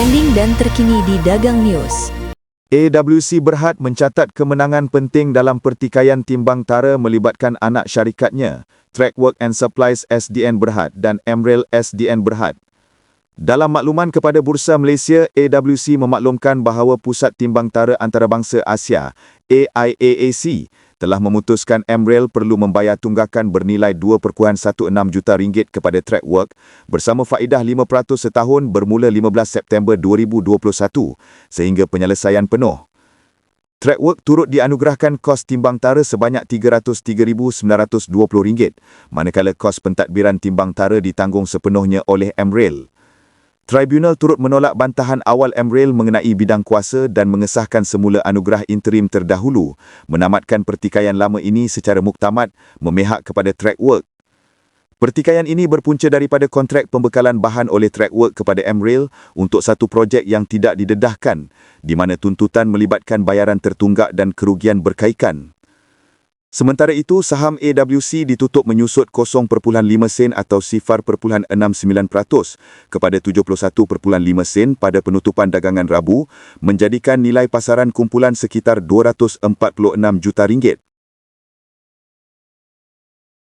trending dan terkini di Dagang News. AWC Berhad mencatat kemenangan penting dalam pertikaian timbang tara melibatkan anak syarikatnya, Trackwork and Supplies SDN Berhad dan Emerald SDN Berhad. Dalam makluman kepada Bursa Malaysia, AWC memaklumkan bahawa Pusat Timbang Tara Antarabangsa Asia, AIAAC, telah memutuskan Emerald perlu membayar tunggakan bernilai 2.16 juta ringgit kepada Trackwork bersama faedah 5% setahun bermula 15 September 2021 sehingga penyelesaian penuh. Trackwork turut dianugerahkan kos timbang tara sebanyak RM303,920, manakala kos pentadbiran timbang tara ditanggung sepenuhnya oleh Emerald. Tribunal turut menolak bantahan awal Emerald mengenai bidang kuasa dan mengesahkan semula anugerah interim terdahulu, menamatkan pertikaian lama ini secara muktamad memihak kepada Trackwork. Pertikaian ini berpunca daripada kontrak pembekalan bahan oleh Trackwork kepada Emerald untuk satu projek yang tidak didedahkan, di mana tuntutan melibatkan bayaran tertunggak dan kerugian berkaitan. Sementara itu, saham AWC ditutup menyusut 0.5 sen atau 0.69% kepada 71.5 sen pada penutupan dagangan Rabu, menjadikan nilai pasaran kumpulan sekitar 246 juta ringgit.